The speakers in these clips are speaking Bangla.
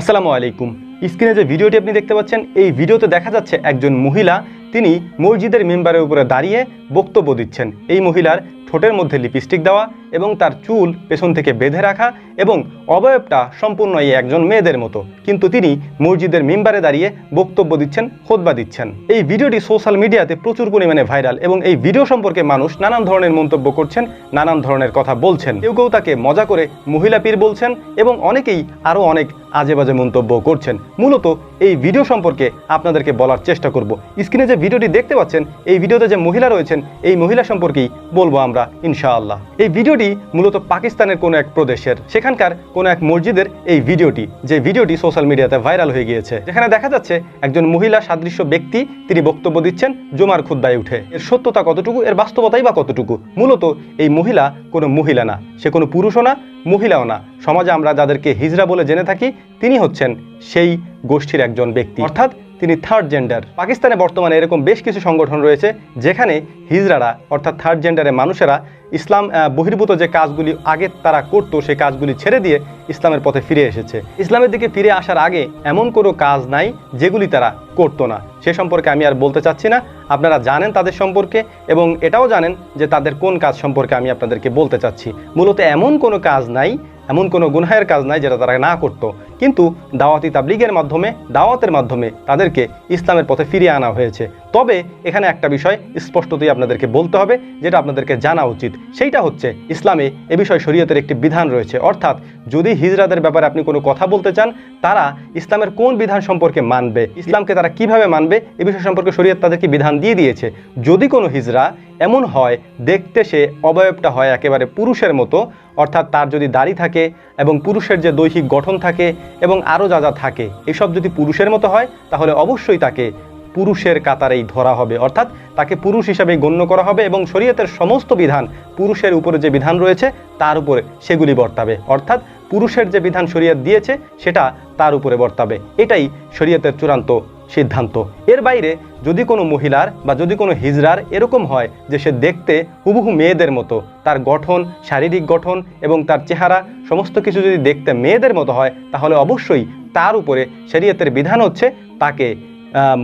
আসসালামু আলাইকুম। স্ক্রিনে যে ভিডিওটি আপনি দেখতে পাচ্ছেন, এই ভিডিওতে দেখা যাচ্ছে একজন মহিলা। তিনি মসজিদের মেম্বারের উপরে দাঁড়িয়ে বক্তব্য দিচ্ছেন। এই মহিলার ঠোঁটের মধ্যে লিপস্টিক দেওয়া এবং তার চুল পেছন থেকে বেঁধে রাখা এবং অবয়বটা সম্পূর্ণ এই একজন মেয়েদের মতো। কিন্তু তিনি মসজিদের মেম্বারে দাঁড়িয়ে বক্তব্য দিচ্ছেন, খোদবা দিচ্ছেন। এই ভিডিওটি সোশ্যাল মিডিয়াতে প্রচুর পরিমাণে ভাইরাল এবং এই ভিডিও সম্পর্কে মানুষ নানান ধরনের মন্তব্য করছেন, নানান ধরনের কথা বলছেন। কেউ কেউ তাকে মজা করে মহিলা পীর বলছেন এবং অনেকেই আরও অনেক আজে বাজে মন্তব্য করছেন। মূলত এই ভিডিও সম্পর্কে আপনাদেরকে বলার চেষ্টা করব। স্ক্রিনে যে ভিডিওটি দেখতে পাচ্ছেন, এই ভিডিওতে যে মহিলা রয়েছেন, এই মহিলা সম্পর্কেই বলব আমরা। ইনশাআল্লাহ। এই ভিডিওটি মূলত পাকিস্তানের কোনো এক প্রদেশের, সেখানকার কোনো এক মসজিদের এই ভিডিওটি, যে ভিডিওটি সোশ্যাল মিডিয়াতে ভাইরাল হয়ে গিয়েছে। যেখানে দেখা যাচ্ছে একজন মহিলা সাদৃশ্য ব্যক্তি, তিনি বক্তব্য দিচ্ছেন জমার খুদ্দায় উঠে। এর সত্যতা কতটুকু, এর বাস্তবতাই বা কতটুকু? মূলত এই মহিলা কোনো মহিলা না, সে কোনো পুরুষও না, মহিলাও না। সমাজে আমরা যাদেরকে হিজড়া বলে জেনে থাকি, তিনি হচ্ছেন সেই গোষ্ঠীর একজন ব্যক্তি। অর্থাৎ তিনি থার্ড জেন্ডার পাকিস্তানে বর্তমানে এরকম বেশ কিছু সংগঠন রয়েছে, যেখানে হিজড়ারা, অর্থাৎ থার্ড জেন্ডারের মানুষেরা ইসলাম বহির্ভূত যে কাজগুলি আগে তারা করতো, সেই কাজগুলি ছেড়ে দিয়ে ইসলামের পথে ফিরে এসেছে। ইসলামের দিকে ফিরে আসার আগে এমন কোনো কাজ নাই যেগুলি তারা করতো না। সে সম্পর্কে আমি আর বলতে চাচ্ছি না। আপনারা জানেন তাদের সম্পর্কে এবং এটাও জানেন যে তাদের কোন কাজ সম্পর্কে আমি আপনাদেরকে বলতে চাচ্ছি। মূলত এমন কোনো কাজ নাই, এমন কোনো গুনহায়ের কাজ নাই যেটা তারা না করত। কিন্তু দাওয়াতি তাবলিগের মাধ্যমে, দাওয়াতের মাধ্যমে তাদেরকে ইসলামের পথে ফিরিয়ে আনা হয়েছে। তবে এখানে একটা বিষয় স্পষ্টতই আপনাদেরকে বলতে হবে, যেটা আপনাদেরকে জানা উচিত। সেইটা হচ্ছে ইসলামে এ বিষয়ে শরীয়তের একটি বিধান রয়েছে। অর্থাৎ যদি হিজরাদের ব্যাপারে আপনি কোনো কথা বলতে চান, তারা ইসলামের কোন বিধান সম্পর্কে মানবে, ইসলামকে তারা কীভাবে মানবে, এ বিষয় সম্পর্কে শরীয়ত তাদেরকে বিধান দিয়ে দিয়েছে। যদি কোনো হিজরা এমন হয়, দেখতে সে অবয়বটা হয় একেবারে পুরুষের মতো, অর্থাৎ তার যদি দাড়ি থাকে এবং পুরুষের যে দৈহিক গঠন থাকে এবং আরও যা যা থাকে। এসব যদি পুরুষের মতো হয়, তাহলে অবশ্যই তাকে পুরুষের কাতারেই ধরা হবে। অর্থাৎ তাকে পুরুষ হিসাবে গণ্য করা হবে এবং শরীয়তের সমস্ত বিধান পুরুষের উপরে যে বিধান রয়েছে, তার উপরে সেগুলি বর্তাবে। অর্থাৎ পুরুষের যে বিধান শরীয়ত দিয়েছে, সেটা তার উপরে বর্তাবে। এটাই শরীয়তের চূড়ান্ত সিদ্ধান্ত। এর বাইরে যদি কোনো মহিলার বা যদি কোনো হিজড়ার এরকম হয় যে সে দেখতে হুবহু মেয়েদের মতো, তার গঠন, শারীরিক গঠন এবং তার চেহারা, সমস্ত কিছু যদি দেখতে মেয়েদের মতো হয়, তাহলে অবশ্যই তার উপরে শরীয়তের বিধান হচ্ছে তাকে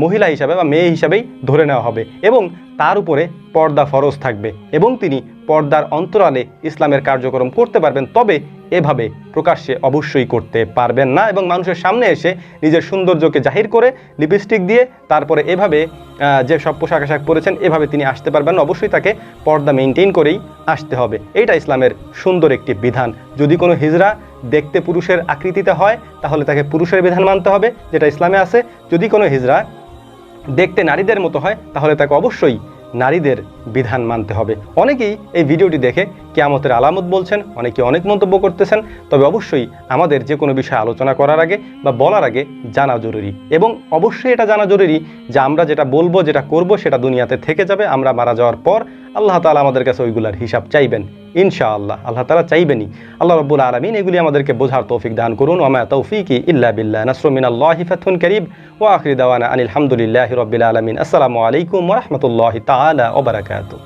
মহিলা হিসাবে বা মেয়ে হিসাবেই ধরে নেওয়া হবে এবং তার উপরে পর্দা ফরজ থাকবে এবং তিনি পর্দার অন্তরালে ইসলামের কার্যক্রম করতে পারবেন, তবে এভাবে প্রকাশ্যে অবশ্যই করতে পারবেন না এবং মানুষের সামনে এসে নিজের সৌন্দর্যকে জাহির করে লিপস্টিক দিয়ে তারপরে এভাবে যে সব পোশাক আশাক পরেছেন, এভাবে তিনি আসতে পারবেন অবশ্যই তাকে পর্দা মেনটেন করেই আসতে হবে। এইটা ইসলামের সুন্দর একটি বিধান। যদি কোনো হিজড়া দেখতে পুরুষের আকৃতিতে হয়, তাহলে তাকে পুরুষের বিধান মানতে হবে, যেটা ইসলামে আছে। যদি কোনো হিজড়া দেখতে নারীদের মতো হয়, তাহলে তাকে অবশ্যই নারীদের বিধান মানতে হবে। অনেকেই এই ভিডিওটি দেখে কেয়ামতের আলামত বলছেন, অনেকে অনেক মন্তব্য করতেছেন, তবে অবশ্যই আমাদের যে কোনো বিষয়ে আলোচনা করার আগে বা বলার আগে জানা জরুরি। এবং অবশ্যই এটা জানা জরুরি যে আমরা যেটা বলব, যেটা করব, সেটা দুনিয়াতে থেকে যাবে, আমরা মারা যাওয়ার পর আল্লাহ তালা আমাদের কাছে ওইগুলার হিসাব চাইবেন। ইনশাআল্লাহ। আল্লাহ তালা চাইবেনই। আল্লাহ রব্বুল আলমিন এগুলি আমাদেরকে বোঝার তৌফিক দান করুন। ওমা তৌফিকি ইল্লা বিল্লাহ। নাসরুমিন আল্লাহ ফাথুন করিব ও আখরি দাওয়ানা আনিল হামদুলিল্লাহ রবিল আলমিন। আসসালামু আলাইকুম রহমতুল্লাহ তালা ওবরাকাতু